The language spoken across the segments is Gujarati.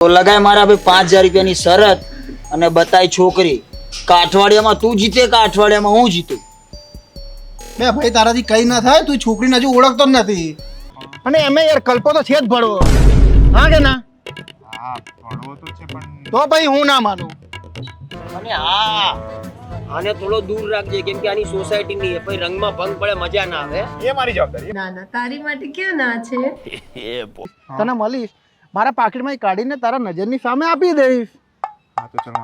તો લગાય મારા ભાઈ પાંચ હજાર રૂપિયાની શરત અને બતાય છોકરી. કાઠવાડિયામાં તું જીતે કે અઠવાડિયામાં હું જીતું? બે ભાઈ તારાથી કઈ ના થાય તું છોકરીને હજુ ઓળખતો જ નથી. અને એમે યાર કલ્પો તો છે જ ભણવો હા કે ના? હા ભણવો તો છે પણ તો ભાઈ હું ના માનું. અને હા આને થોડો દૂર રાખજે કેમ કે આની સોસાયટી ની ભાઈ રંગમાં ભંગ પડે મજા ના આવે. એ મારી જવાબદારી ના ના તારી માટે ક્યાં ના છે? તને મળીશ? મારા પાકીટમાં એ કાઢીને તારા નજરની સામે આપી દઈશ. હા તો ચલો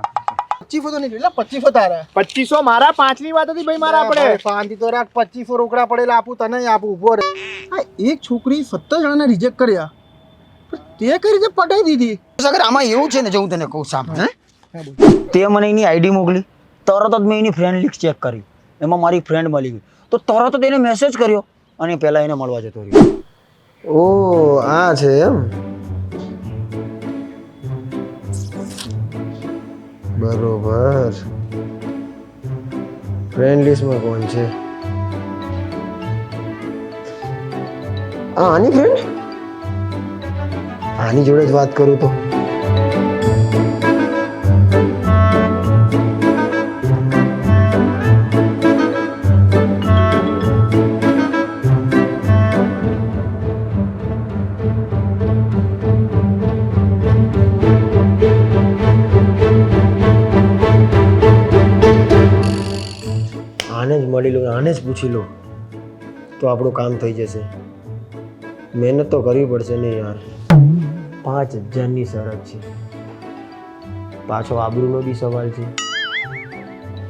પચીસો તો નહીં એટલે પચીસો તારા. પચીસો મારા પાંચની વાત હતી ભાઈ મારા આપણે. શાંતિ તો રાખ પચીસો રોકડા પડેલા આપું તને આપું ઊભો રે આ એક છોકરી સત્તર જણાને રિજેક્ટ કર્યા. પણ તે કઈ રીતે પટાઈ દીધી? સાગર આમાં એવું છે ને જો હું તને કહું સાંભળ તે મને એની આઈડી મોકલી તરત જ મેં એની ફ્રેન્ડ લિસ્ટ ચેક કરી. એમાં મારી ફ્રેન્ડ મળી ગઈ. તો તરત જ એને મેસેજ કર્યો અને પહેલાં એને મળવા જતો રહ્યો. ઓ આ છે એમ? બરોબર. ફ્રેન્ડ લિસ્ટમાં કોણ છે? આ આની ફ્રેન્ડ આની જોડે જ વાત કરું તો. પૂછી લો. તો આપણું કામ થઈ જશે. મહેનત તો કરવી પડશે ને યાર. પાંચ હજારની શરત છે. પાછો આબરૂનો બી સવાલ છે.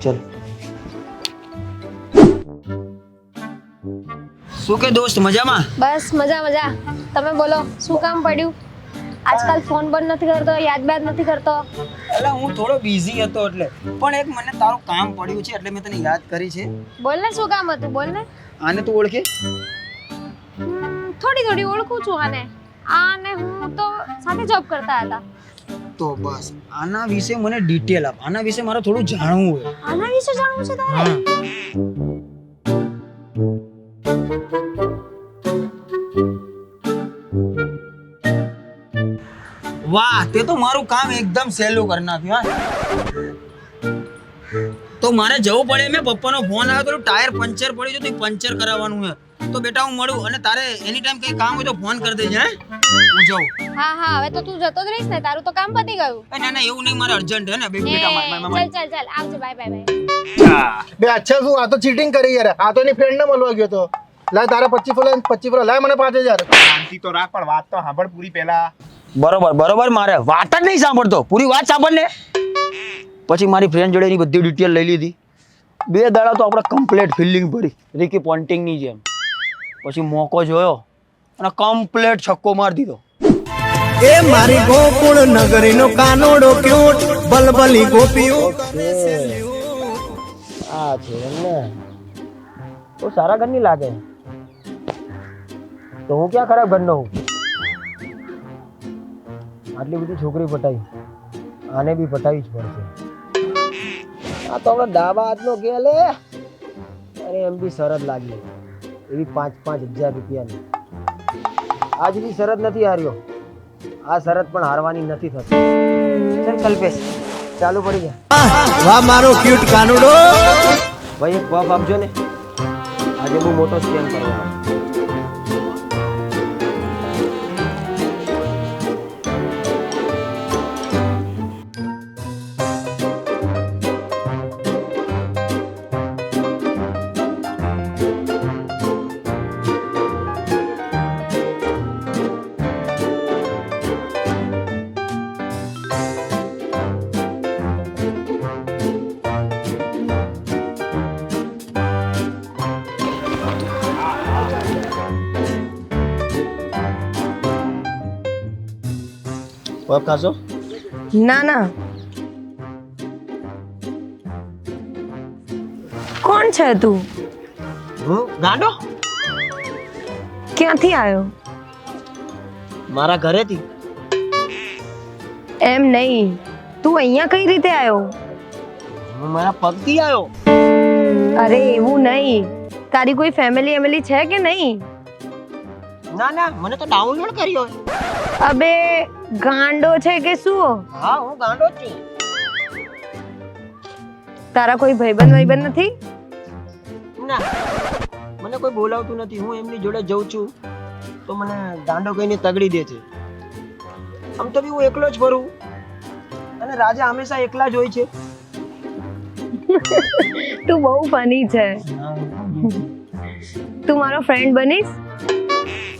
ચલ. શું કે દોસ્ત મજામાં? બસ મજા મજા. તમે બોલો શું કામ પડ્યું? આજકાલ ફોન બંધ નથી કરતો યાદ બાદ નથી કરતો. એટલે હું થોડો બિઝી હતો એટલે. પણ એક મને તારું કામ પડ્યું છે એટલે મેં તને યાદ કરી છે. બોલ ને શું કામ હતું? બોલ ને. આને તું ઓળખે? થોડી થોડી ઓળખું છું આને. આને હું તો સાથે જોબ કરતા હતા. તો બસ. આના વિશે મને ડિટેલ આપ. આના વિશે મારે થોડું જાણવું હોય. આના વિશે જાણવું છે તારે? વાહ તે તો મારું કામ એકદમ સહેલું કરી નાખ્યું હા. તો મારે જવું પડે મેં પપ્પાનો ફોન આવ્યો તો ટાયર પંચર પડ્યું છે તો પંચર કરાવવાનું છે. તો બેટા હું મળું અને તારે એની ટાઈમ કઈ કામ હોય તો ફોન કરી દેજે હે. હું જાઉં. હા હા હવે તો તું જતો જ રહીશ ને તારું તો કામ પતી ગયું. ના ના એવું નહીં મારે અર્જન્ટ હે ને બેટા ચાલ ચાલ ચાલ આવજો બાય બાય બાય બે અચ્છા શું આ તો ચીટિંગ કરી યાર. આ તો એની ફ્રેન્ડને મળવા ગયો તો. લાય તારા પચીસો લાય ફોલા લાય મને પાંચ હજાર. શાંતિ તો રાખ પણ વાત તો સાંભળ પૂરી પહેલા. બરોબર બરોબર મારે વાત જ નહીં સાંભળતો. પૂરી વાત સાંભળ ને પછી મારી ફ્રેન્ડ જોડે એની બધી ડિટેલ લઈ લીધી. બે દાડા તો આપણે કમ્પ્લેટ ફિલ્ડિંગ ભરી. રિકી પોન્ટિંગની જેમ. પછી મોકો જોયો અને કમ્પ્લેટ છક્કો મારી દીધો. એ મારી ગોકુળ નગરીનો કાનોડો ક્યુટ બલબલી ગોપીઓ આ છે એમને. તો સારા ઘરની લાગે. તો હું ક્યાં ખરાબ ઘરનો હું આટલી બધી છોકરી પટાવી આને બી પટાવી જ પડશે. આ તો હમણાં ડાબા હાથનો કે લે અરે એમ બી શરત લાગી. એવી પાંચ પાંચ હજાર રૂપિયાની. આજ બી શરત નથી હાર્યો. આ શરત પણ હારવાની નથી થતી. ચાલ કલ્પેશ ચાલુ પડી ગયા વાહ મારો ક્યુટ કાનુડો. ભાઈ એક પફ આપજો ને. આજે બહુ મોટો સ્કેમ કરવાનો. પફ ખાશો ના ના કોણ છે તું હું ગાંડો ક્યાંથી આવ્યો મારા ઘરેથી એમ નહીં તું અહીંયા કઈ રીતે આવ્યો હું મારા પગથી આવ્યો અરે એવું નહીં તારી કોઈ ફેમિલી એમિલી છે કે નહીં ના ના મને તો ડાઉનલોડ કર્યો અબે ગાંડો છે કે શું? હા હું ગાંડો જ છું. તારા કોઈ ભાઈબંધ ભાઈબંધ નથી? ના મને કોઈ બોલાવતું નથી. હું એમની જોડે જઉં છું તો મને ગાંડો કહીને તગડી દે છે. આમ તો બી હું એકલો જ ફરું. અને રાજા હંમેશા એકલા જ હોય છે. તું બહુ ફની છે. તું મારો ફ્રેન્ડ બનીશ?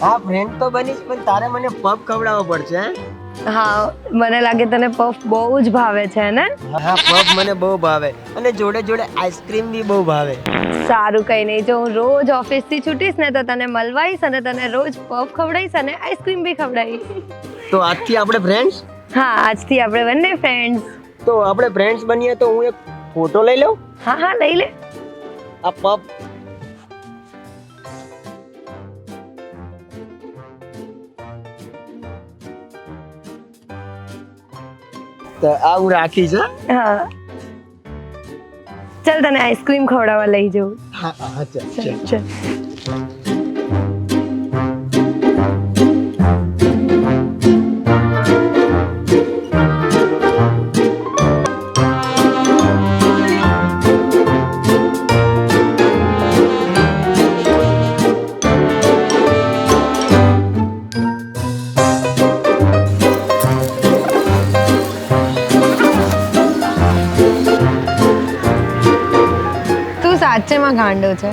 હા ફ્રેન્ડ તો બનીશ પણ તારે મને પગ ખવડાવવો પડશે હે? મને લાગે તને પફ બહુ જ ભાવે છે ને? હા પફ મને બહુ ભાવે. અને જોડે જોડે આઈસ્ક્રીમ બી બહુ ભાવે. સારું કઈ નહીં જો હું રોજ ઓફિસથી છૂટીશ ને તો તને મળવાઈશ અને તને રોજ પફ ખવડાવીશ અને આઈસ્ક્રીમ બી ખવડાવીશ તો આજથી આપણે ફ્રેન્ડ્સ હા આજથી આપણે બંને ફ્રેન્ડ્સ તો આપણે ફ્રેન્ડ્સ બનીએ તો હું એક ફોટો લઈ લઉં? હા હા લઈ લે. આ પગ તો આવું રાખી છે. હા. ચાલ તને આઈસ્ક્રીમ ખવડાવવા લઈ જવું હા હા ચાલ. ચાલ. તું સાચેમાં ગાંડો છે.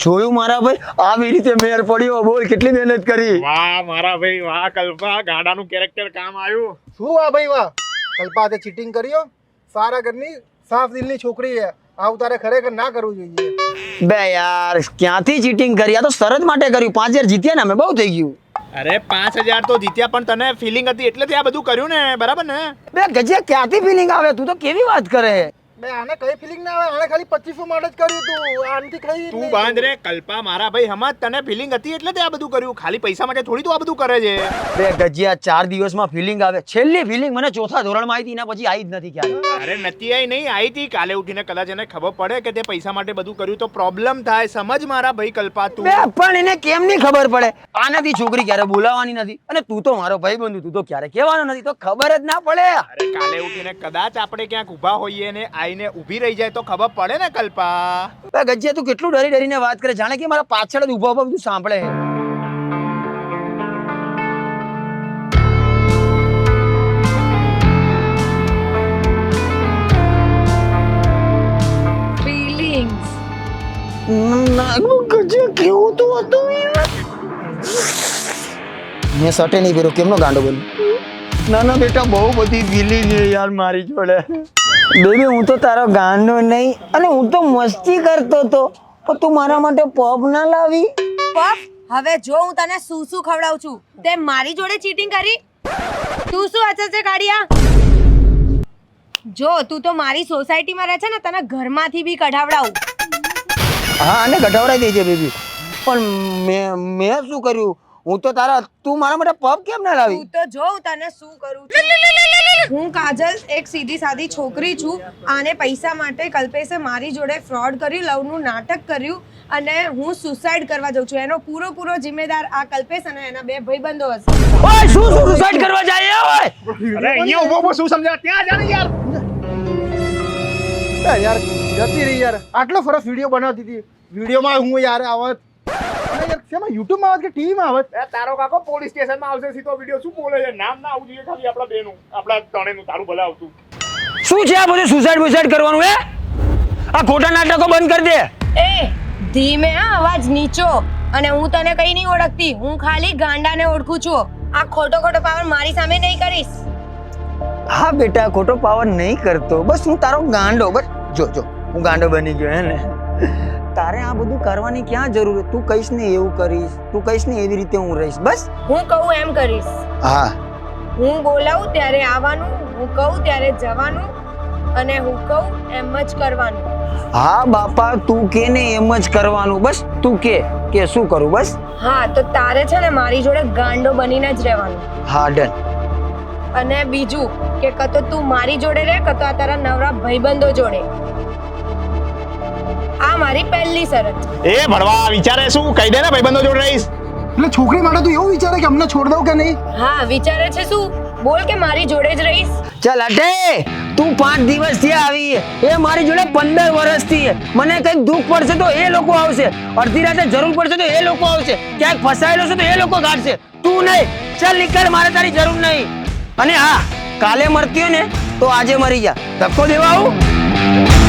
જોયું મારા ભાઈ? આવી રીતે મેર પડ્યો. બોલ કેટલી મહેનત કરી? વાહ મારા ભાઈ વાહ કલ્પા. ગાડાનું કેરેક્ટર કામ આવ્યું. શું વાહ ભાઈ વાહ? કલ્પાતે ચીટિંગ કર્યો સારા ઘરની સાફ દિલની છોકરી છે. આવું તારે ખરેખર ના કરવું જોઈએ. બે યાર ક્યાંથી ચીટિંગ કરી? આ તો શરત માટે કર્યું. પાંચ હજાર જીત્યા ને અમે બહુ થઈ ગયું. અરે પાંચ હજાર તો જીત્યા પણ તને ફિલિંગ હતી એટલે તે આ બધું કર્યું ને બરાબર ને? બે ગજે ક્યાંથી ફિલિંગ આવે? તું તો કેવી વાત કરે? બે આને કઈ ફિલિંગ ના આવે? આને ખાલી પચીસો માટે જ કર્યું તું. આનથી કઈ તું બાંધ રે કલ્પા મારા ભાઈ હમત તને ફિલિંગ હતી એટલે તે આ બધું કર્યું. ખાલી પૈસા માટે થોડી તું આ બધું કરે છે. બે ગજિયા ચાર દિવસમાં ફિલિંગ આવે. છેલ્લી ફિલિંગ મને ચોથા ધોરણમાં આવી હતી એના પછી આવી જ નથી ક્યારે અરે નથી આઈ નહીં આવી હતી. કાલે ઉઠીને કદાચ એને ખબર પડે કે તે પૈસા માટે બધું કર્યું તો પ્રોબ્લેમ થાય. સમજ મારા ભાઈ કલ્પા તું. પણ એને કેમ નહીં ખબર પડે? આનાથી છોકરી ક્યારે બોલાવવાની નથી? અને તું તો મારો ભાઈ બંધુ તું તો ક્યારે કહેવાનો નથી? તો ખબર જ ના પડે. અરે કાલે ઉઠીને કદાચ આપણે ક્યાંક ઊભા હોઈએ ને આઈને ઊભી રહી જાય તો ખબર પડે ને કલ્પા. ગજ્જે તું કેટલું ડરી ડરીને વાત કરે જાણે કે મારા પાછળ જ ઊભા ઊભા બધું સાંભળે. ફીલિંગ્સ કેવું તો હતું મેં સટે નહીં પહેર્યો. કેમનો ગાંડો બોલ્યો? ના ના બેટા બહુ બધી ફિલિંગ છે યાર મારી જોડે. બેબી હું તો તારો ગાંડો નહીં અને હું તો મસ્તી કરતો તો. પણ તું મારા માટે પબ ના લાવી. પફ? હવે જો હું તને શું શું ખવડાવું છું. તે મારી જોડે ચીટિંગ કરી? તું શું અચર છે કાઢિયા જો તું તો મારી સોસાયટીમાં રહે છે ને તને ઘરમાંથી બી કઢાવડાવું. હા અને કઢાવડાવી દેજે બેબી. પણ મેં મેં શું કર્યું? હું તો તારા તું મારા માટે પબ કેમ ના લાવી? તું તો જો હું તને શું કરું છું? હું કાજલ એક સીધી સાદી છોકરી છું. આને પૈસા માટે કલ્પેશે મારી જોડે ફ્રોડ કર્યું લવનું નાટક કર્યું અને હું સુસાઇડ કરવા જાઉં છું. એનો પૂરો પૂરો જિમ્મેદાર આ કલ્પેશ અને એના બે ભાઈબંધો હશે. ઓય શું શું સુસાઇડ કરવા જાય ઓય? અરે અહીંયા ઊભો ઊભો શું સમજાવ? ત્યાં જા ને યાર. યાર જતી રહી યાર. આટલો ફરક વીડિયો બનાવતી હતી. વિડીયોમાં હું યાર આવત શેમાં? યુટ્યુબમાં આવે કે ટીવીમાં આવત એ તારો કાકો પોલીસ સ્ટેશનમાં આવશે સીધો વીડિયો શું બોલે છે? નામ ના આવવું જોઈએ ખાલી આપણા બેનું આપણા ત્રણેયનું તારું ભલે આવતું. શું છે આ બધું સુસાઇડ બુસાઇડ કરવાનું હે? આ ખોટા નાટકો બંધ કરી દે. એ ધીમે હા અવાજ નીચો. અને હું તને કઈ નહીં ઓળખતી. હું ખાલી ગાંડાને ઓળખું છું. આ ખોટો ખોટો પાવર મારી સામે નહીં કરીશ. હા બેટા ખોટો પાવર નહીં કરતો. બસ હું તારો ગાંડો બસ. જો જો હું ગાંડો બની ગયો હે ને? તારે આ બધું કરવાની ક્યાં જરૂર છે? તું કહીશ ને એવું કરીશ. તું કહીશ ને એવી રીતે હું રહીશ. બસ? હું કહું એમ કરીશ. હા. હું બોલાવું ત્યારે આવવાનું હું કહું ત્યારે જવાનું અને હું કહું એમ જ કરવાનું. હા બાપા તું કે ને એમ જ કરવાનું. બસ તું કે કે શું કરું? બસ? હા તો તારે છે ને મારી જોડે ગાંડો બનીને જ રહેવાનું. હા ડન. અને બીજું કે કતો તું મારી જોડે રહે કતો આ તારા નવરા ભાઈબંધો જોડે. આ મારી પહેલી શરત. એ ભણવા વિચારે શું? કહી દે ને ભાઈબંધો જોડે રહીશ. એટલે છોકરી માટે તું એવું વિચારે કે અમને છોડ દઉં કે નહીં? હા વિચારે છે શું? બોલ કે મારી જોડે જ રહીશ. ચાલ અટે તું પાંચ દિવસથી આવી. એ મારી જોડે પંદર વર્ષથી. મને કંઈક દુઃખ પડશે તો એ લોકો આવશે. અડધી રાતે જરૂર પડશે તો એ લોકો આવશે. ક્યાંક ફસાયેલો છે તો એ લોકો કાઢશે તું નહીં. ચાલ નીકળ મારે તારી જરૂર નહીં. અને હા કાલે મરતી હોય ને તો આજે મરી જા. ધક્કો દેવા આવું?